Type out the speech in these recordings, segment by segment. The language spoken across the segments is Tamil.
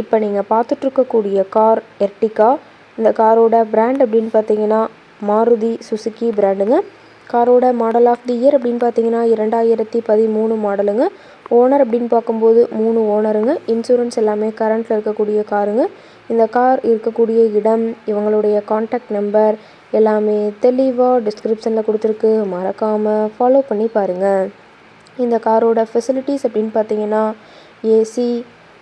இப்போ நீங்கள் பார்த்துட்ருக்கக்கூடிய கார் எர்டிகா. இந்த காரோட பிராண்ட் அப்படின்னு பார்த்தீங்கன்னா மாருதி சுசுக்கி பிராண்டுங்க காரோட மாடல் ஆஃப் தி இயர் அப்படின்னு பார்த்தீங்கன்னா இரண்டாயிரத்தி பதிமூணு மாடலுங்க ஓனர் அப்படின்னு பார்க்கும்போது மூணு ஓனருங்க இன்சூரன்ஸ் எல்லாமே கரண்ட்டில் இருக்கக்கூடிய காருங்க. இந்த கார் இருக்கக்கூடிய இடம் இவங்களுடைய காண்டாக்ட் நம்பர் எல்லாமே தெளிவாக டிஸ்கிரிப்ஷனில் கொடுத்துருக்கு. மறக்காமல் ஃபாலோ பண்ணி பாருங்கள் இந்த காரோட ஃபெசிலிட்டிஸ் அப்படின்னு பார்த்தீங்கன்னா AC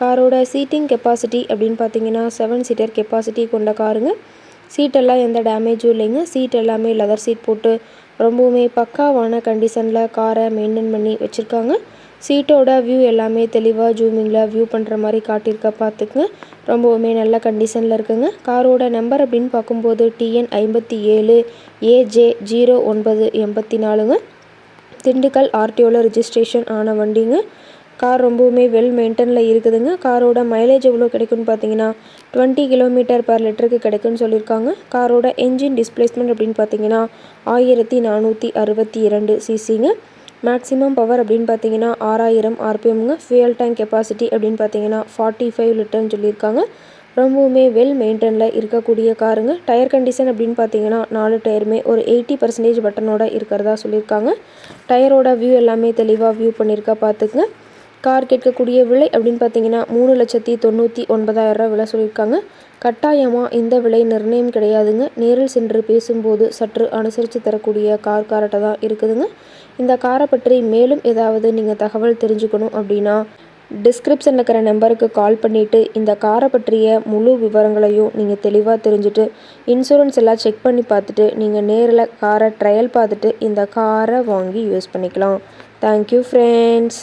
காரோட சீட்டிங் கெப்பாசிட்டி அப்படின்னு பார்த்தீங்கன்னா செவன் சீட்டர் கெப்பாசிட்டி கொண்ட காருங்க. சீட்டெல்லாம் எந்த டேமேஜும் இல்லைங்க. சீட் எல்லாமே லெதர் சீட் போட்டு ரொம்பவுமே பக்காவான கண்டிஷனில் காரை மெயின்டைன் பண்ணி வச்சுருக்காங்க. சீட்டோட வியூ எல்லாமே தெளிவாக ஜூமிங்கில் வியூ பண்ணுற மாதிரி காட்டியிருக்க பார்த்துக்குங்க. ரொம்பவுமே நல்ல கண்டிஷனில் இருக்குங்க. காரோட நம்பர் அப்படின்னு பார்க்கும்போது டிஎன் ஐம்பத்தி ஏழு ஏஜே ஜீரோ ஒன்பது எண்பத்தி நாலுங்க. திண்டுக்கல் ஆர்டிஓவில் ரிஜிஸ்ட்ரேஷன் ஆன வண்டிங்க. கார் ரொம்பவுமே வெல் மெயின்டெனில் இருக்குதுங்க. காரோட மைலேஜ் எவ்வளோ கிடைக்குன்னு பார்த்தீங்கன்னா டுவெண்ட்டி கிலோமீட்டர் பர் லிட்டருக்கு கிடைக்குன்னு சொல்லியிருக்காங்க. காரோட என்ஜின் டிஸ்பிளேஸ்மெண்ட் அப்படின்னு பார்த்தீங்கன்னா ஆயிரத்தி நானூற்றி அறுபத்தி இரண்டு சிசிங்க மேக்ஸிமம் பவர் அப்படின்னு பார்த்தீங்கன்னா ஆறாயிரம் ஆர்பிஎம்ங்க ஃபியூயல் டேங்க் கெப்பாசிட்டி அப்படின்னு பார்த்தீங்கன்னா ஃபார்ட்டி ஃபைவ் லிட்டர்னு சொல்லியிருக்காங்க. ரொம்பவுமே வெல் மெயின்டெனில் இருக்கக்கூடிய காருங்க. டயர் கண்டிஷன் அப்படின்னு பார்த்தீங்கன்னா நாலு டயருமே ஒரு எயிட்டி பர்சன்டேஜ் பட்டனோட இருக்கிறதா சொல்லியிருக்காங்க. டயரோட வியூ எல்லாமே தெளிவாக வியூ பண்ணியிருக்கா பார்த்துக்குங்க. கார் கேட்கக்கூடிய விலை அப்படின்னு பார்த்தீங்கன்னா மூணு லட்சத்தி தொண்ணூற்றி ஒன்பதாயிரரூவா விலை சொல்லியிருக்காங்க. கட்டாயமாக இந்த விலை நிர்ணயம் கிடையாதுங்க. நேரில் சென்று பேசும்போது சற்று அனுசரித்து தரக்கூடிய கார் கார்ட்டை தான் இருக்குதுங்க. இந்த காரை பற்றி மேலும் ஏதாவது நீங்கள் தகவல் தெரிஞ்சுக்கணும் அப்படின்னா டிஸ்கிரிப்ஷனில் இருக்கிற நம்பருக்கு கால் பண்ணிவிட்டு இந்த காரை பற்றிய முழு விவரங்களையும் நீங்கள் தெளிவாக தெரிஞ்சுட்டு இன்சூரன்ஸ் எல்லாம் செக் பண்ணி பார்த்துட்டு நீங்கள் நேரில் காரை ட்ரையல் பார்த்துட்டு இந்த காரை வாங்கி யூஸ் பண்ணிக்கலாம். Thank you friends